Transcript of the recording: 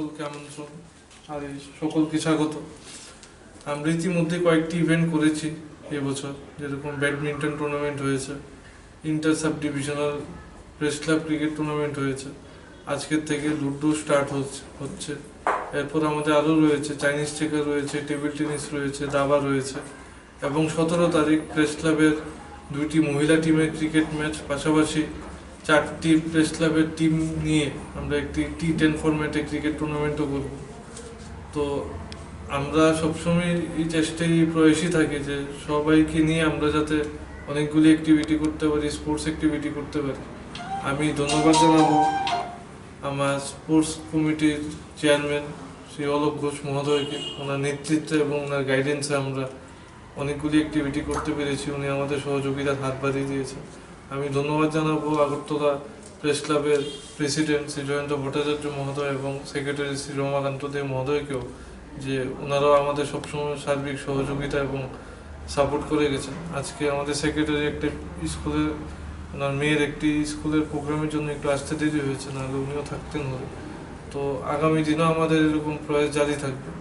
সকলকে আমন্ত্রণ আর সকলকে স্বাগত। আমরা ইতিমধ্যে কয়েকটি ইভেন্ট করেছি এবছর, যেরকম ব্যাডমিন্টন টুর্নামেন্ট হয়েছে inter sub divisional press club cricket tournament হয়েছে, আজকের থেকে লুডো স্টার্ট হচ্ছে হচ্ছে। এরপর আমাদের আরও রয়েছে চাইনিজ চেকার রয়েছে টেবিল টেনিস রয়েছে, দাবা রয়েছে। এবং সতেরো তারিখ প্রেস ক্লাবের দুইটি মহিলা টিমের ক্রিকেট ম্যাচ পাশাপাশি চারটি প্রেস ক্লাবের টিম নিয়ে আমরা একটি টি টেন ফরম্যাটে ক্রিকেট টুর্নামেন্টও করব। তো আমরা সবসময় এই চেষ্টায় এই প্রয়াসই থাকি যে সবাইকে নিয়ে আমরা যাতে অনেকগুলি অ্যাক্টিভিটি করতে পারি স্পোর্টস অ্যাক্টিভিটি করতে পারি। আমি ধন্যবাদ জানাব আমার স্পোর্টস কমিটির চেয়ারম্যান শ্রী অলোক ঘোষ মহোদয়কে। ওনার নেতৃত্বে এবং ওনার গাইডেন্সে আমরা অনেকগুলি অ্যাক্টিভিটি করতে পেরেছি। উনি আমাদের সহযোগিতার হাত বাড়িয়ে দিয়েছেন। আমি ধন্যবাদ জানাব আগরতলা প্রেস ক্লাবের প্রেসিডেন্ট শ্রী জয়ন্ত ভট্টাচার্য মহোদয় এবং সেক্রেটারি শ্রী রমাকান্ত দে মহোদয়কেও যে ওনারাও আমাদের সবসময় সার্বিক সহযোগিতা এবং সাপোর্ট করে গেছেন। আজকে আমাদের সেক্রেটারি একটা স্কুলের ওনার মেয়ের একটি স্কুলের প্রোগ্রামের জন্য একটু আসতে দেরি হয়েছে, নাহলে উনিও থাকতেন হলে তো আগামী দিনও আমাদের এরকম প্রয়াস জারি থাকবে।